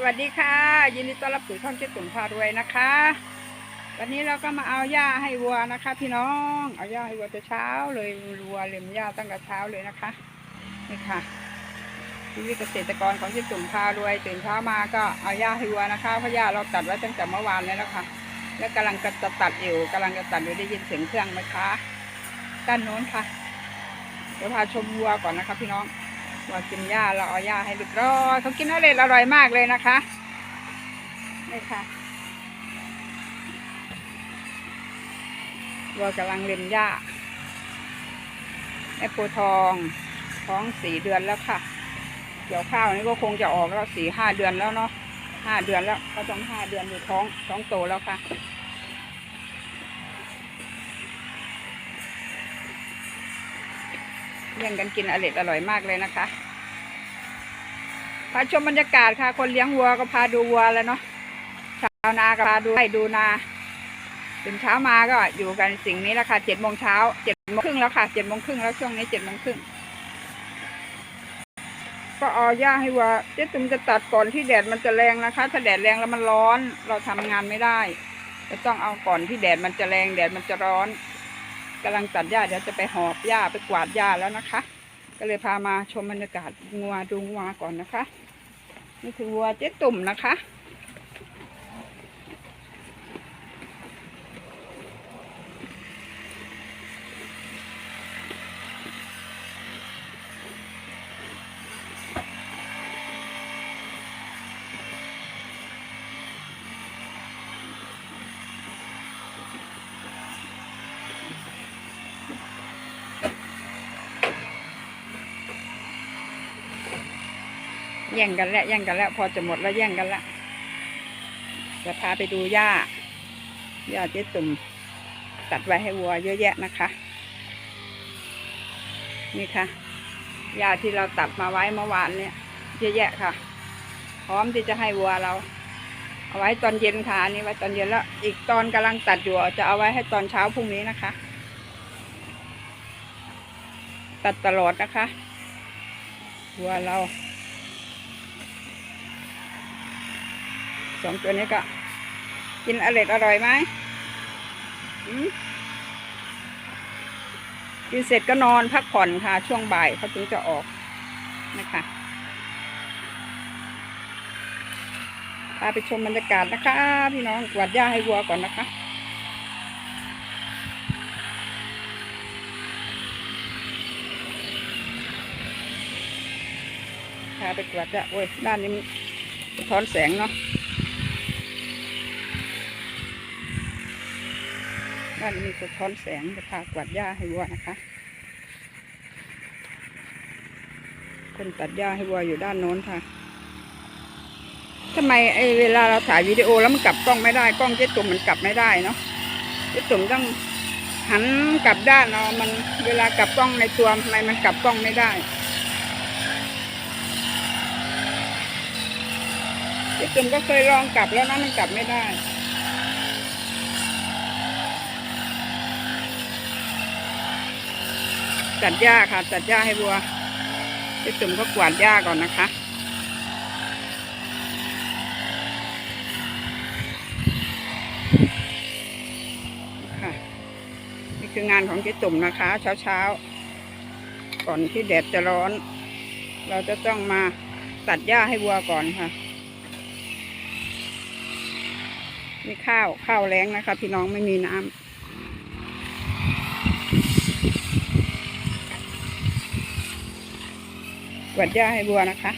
สวัสดีค่ะ ยินดีต้อนรับสู่ช่องเจ๊ตุ่มพารวยนะคะ วันนี้เราก็มาเอาหญ้าให้วัวนะคะ พี่น้องเอาหญ้าให้วัวแต่เช้าเลยวัวเล็มหญ้าตั้งแต่เช้าเลยนะคะนี่ค่ะชีวิตเกษตรกรของเจ๊ตุ่มพารวยตื่นเช้ามาก็เอาหญ้าให้วัวนะคะเพราะหญ้าเราตัดไว้ตั้งแต่เมื่อวานแล้วนะคะแล้วกำลังจะตัดอยู่กำลังจะตัดอยู่ได้ยินเสียงเครื่องไหมคะด้านโน้นค่ะเดี๋ยวพาชมวัวก่อนนะคะ พี่น้อง ว่ากินหญ้าเราเอาหญ้าให้เรียบร้อยเขากินอร่อยอร่อยมากเลยนะคะนี่ค่ะวัวกำลังเล็มหญ้าแม่โพธิ์ทองท้องสี่เดือนแล้วค่ะเกี่ยวข้าวนี่ก็คงจะออกแล้วสี่ห้าเดือนแล้วเนาะห้าเดือนแล้วเขาต้องห้าเดือนอยู่ท้องท้องโตแล้วค่ะแย่งกันกินอร่อยอร่อยมากเลยนะคะ พาชมบรรยากาศค่ะ คนเลี้ยงวัวก็พาดูวัวแล้วเนาะชาวนาก็พาดูให้ดูนาตื่นเช้ามาก็อยู่กันสิ่งนี้แหละค่ะเจ็ดโมงเช้าเจ็ดโมงครึ่งแล้วค่ะเจ็ดโมงครึ่งแล้วช่วงนี้เจ็ดโมงครึ่งก็เอาหญ้าให้วัวเจ๊ตุ้มจะตัดก่อนที่แดดมันจะแรงนะคะ ถ้าแดดแรงแล้วมันร้อน เราทำงานไม่ได้จะต้องเอาก่อนที่แดดมันจะแรงแดดมันจะร้อนกำลังตัดหญ้าเดี๋ยวจะไปหอบหญ้าไปกวาดหญ้าแล้วนะคะ ก็เลยพามาชมบรรยากาศงัวดูงัวก่อนนะคะ นี่คือวัวเจ๊ตุ่มนะคะ ย่งกันแล้วแย่งกันแล้วพอจะหมดแล้วแย่งกันล้วจะพาไปดูหญ้าหญ้าเจ๊ตุ่มตัดไว้ให้วัวเยอะแยะนะคะ นี่ค่ะหญ้าที่เราตัดมาไว้เมื่อวานเนี่ย เยอะแยะค่ะ พร้อมที่จะให้วัวเรา เอาไว้ตอนเย็นค่ะอันนี่ไว้ตอนเย็นแล้ว อีกตอนกำลังตัดอยู่จะเอาไว้ให้ตอนเช้าพรุ่งนี้นะคะ ตัดตลอดนะคะวัวเรา สองตัวนี้ก็ กินอร่อยอร่อยไหมอืมกินเสร็จก็นอนพักผ่อนค่ะ ช่วงบ่ายเขาถึงจะออกนะคะพาไปชมบรรยากาศนะคะ พี่น้องกวาดหญ้าให้วัวก่อนนะคะพาไปกวาดหญ้าโอ้ยด้านนี้มันสะท้อนแสงเนาะ ด้านนี้มีสะท้อนแสงจะพากวาดหญ้าให้วัวนะคะ คนตัดหญ้าให้วัวอยู่ด้านโน้นค่ะทำไมไอ้เวลาเราถ่ายวิดีโอแล้วมันกลับกล้องไม่ได้กล้องเจ๊ตุ่มมันกลับไม่ได้เนาะเจ๊ตุ่มต้องหันกลับด้านเนาะมันเวลากลับกล้องในตัวทำไมมันกลับกล้องไม่ได้เจ๊ตุ่มก็เคยลองกลับแล้วนะมันกลับไม่ได้ ตัดหญ้าค่ะตัดหญ้าให้วัวเจ๊ตุ่มก็กวาดหญ้าก่อนนะคะค่ะ นี่คืองานของเจ๊ตุ่มนะคะ เช้าเช้าๆก่อนที่แดดจะร้อน เราจะต้องมาตัดหญ้าให้วัวก่อนค่ะนี่ข้าวข้าวแรงนะคะ พี่น้องไม่มีน้ำ วาดหญ้าให้บัวนะคะ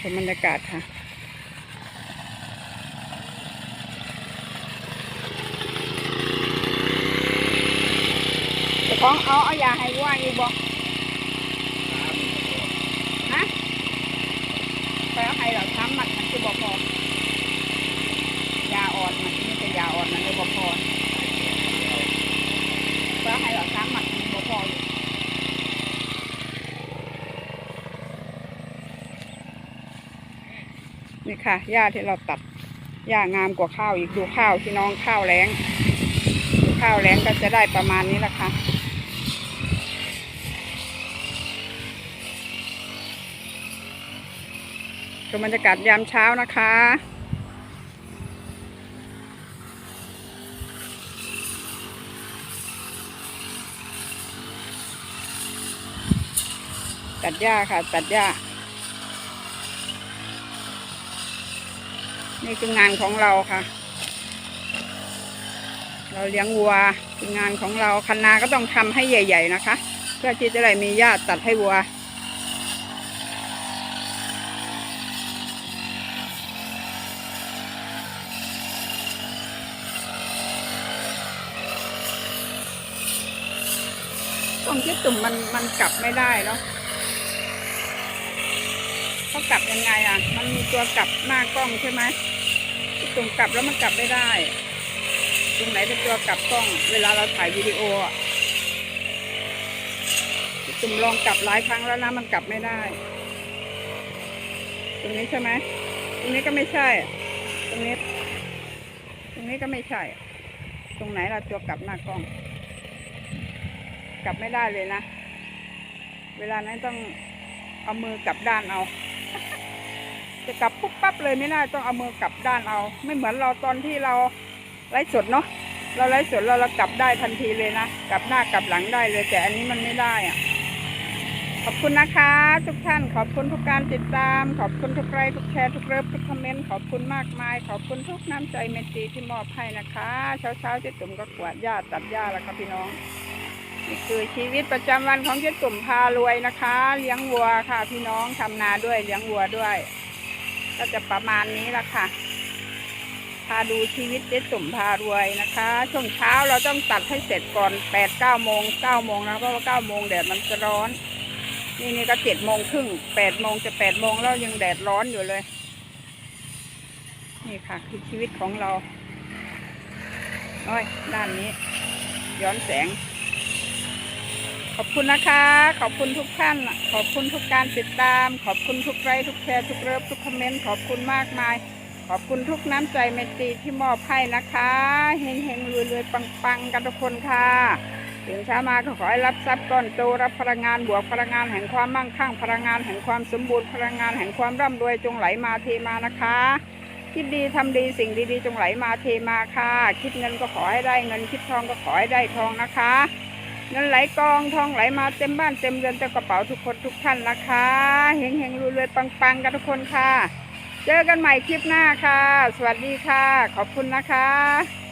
ชมบรรยากาศค่ะจ้าของเอาเอายาให้วัวอีกบอก ฮะไปเอา ให้เราทำมันมันคือบ่พอยาอ่อนมันนี่เป็นยาอ่อนมันเลยบ่พอไปเอาให้เราทำมันมันบ่พออยู่นี่ค่ะหญ้าที่เราตัดหญ้างามกว่าข้าวอีกดูข้าวพี่น้องข้าวแรงข้าวแรงก็จะได้ประมาณนี้แหละค่ะ ดูบรรยากาศยามเช้านะคะ ตัดหญ้าค่ะ ตัดหญ้า นี่คืองานของเราค่ะ เราเลี้ยงวัวคืองานของเราคันนาก็ต้องทำให้ใหญ่ ๆ นะคะ เพื่อที่จะได้มีหญ้าตัดให้วัว ตรงที่ตุ่มมันมันกลับไม่ได้เนาะเขากลับยังไงอะ มันมีตัวกลับหน้ากล้องใช่ไหมที่ตุ่มกลับแล้วมันกลับไม่ได้ ตรงไหนเป็นตัวกลับกล้อง เวลาเราถ่ายวิดีโออะที่ตุ่มลองกลับหลายครั้งแล้วนะมันกลับไม่ได้ ตรงนี้ใช่ไหมตรงนี้ก็ไม่ใช่ ตรงนี้ ตรงนี้ก็ไม่ใช่ ตรงไหนเราตัวกลับหน้ากล้อง กลับไม่ได้เลยนะ เวลานั้นต้องเอามือกลับด้านเอา จะกลับปุ๊บปั๊บเลยไม่ได้ต้องเอามือกลับด้านเอา ไม่เหมือนเราตอนที่เราไลฟ์สดเนาะเราไลฟ์สดเราเรากลับได้ทันทีเลยนะกลับหน้ากลับหลังได้เลย แต่อันนี้มันไม่ได้อะขอบคุณนะคะ ทุกท่านขอบคุณทุกการติดตาม ขอบคุณทุกไลค์ทุกแชร์ทุกเลิฟทุกคอมเมนต์ขอบคุณมากมาย ขอบคุณทุกน้ำใจเมตตีที่มอบให้นะคะ เช้าเช้าๆเจ๊ตุ่มก็กวาดหญ้าตัดหญ้าแล้วครับพี่น้อง นี่คือชีวิตประจำวันของเจ๊ตุ่มพารวยนะคะ เลี้ยงวัวค่ะ พี่น้องทำนาด้วยเลี้ยงวัวด้วย ก็จะประมาณนี้ละค่ะ พาดูชีวิตเจ๊ตุ่มพารวยนะคะ ช่วงเช้าเราต้องตัดให้เสร็จก่อนแปดเก้าโมงเก้าโมงนะเพราะว่าเก้าโมงแดดมันจะร้อน นี่นี่ก็เจ็ดโมงครึ่งแปดโมงจะแปดโมงแล้วยังแดดร้อนอยู่เลย นี่ค่ะ คือชีวิตของเราโอ้ยด้านนี้ ย้อนแสง ขอบคุณนะคะ ขอบคุณทุกท่าน ขอบคุณทุกการติดตาม ขอบคุณทุกไลค์ทุกแชร์ทุกเลิฟทุกคอมเมนต์ขอบคุณมากมาย ขอบคุณทุกน้ำใจเมตตีที่มอบให้นะคะเฮงเฮงรวยรวยปังปังกันทุกคนค่ะตื่นเช้ามาก็ขอให้รับทรัพย์ก้อนโตรับพลังงานบวกพลังงานแห่งความมั่งคั่งพลังงานแห่งความสมบูรณ์พลังงานแห่งความร่ำรวยจงไหลมาเทมานะคะคิดดีทำดีสิ่งดีๆ จงไหลมาเทมาค่ะ คิดเงินก็ขอให้ได้เงินคิดทองก็ขอให้ได้ทองนะคะ เงินไหลกองทองไหลมาเต็มบ้านเต็มเรือนเต็มกระเป๋าทุกคนทุกท่านนะคะเฮงเฮงรวยรวยปังปังกันทุกคนค่ะ เจอกันใหม่คลิปหน้าค่ะ สวัสดีค่ะ ขอบคุณนะคะ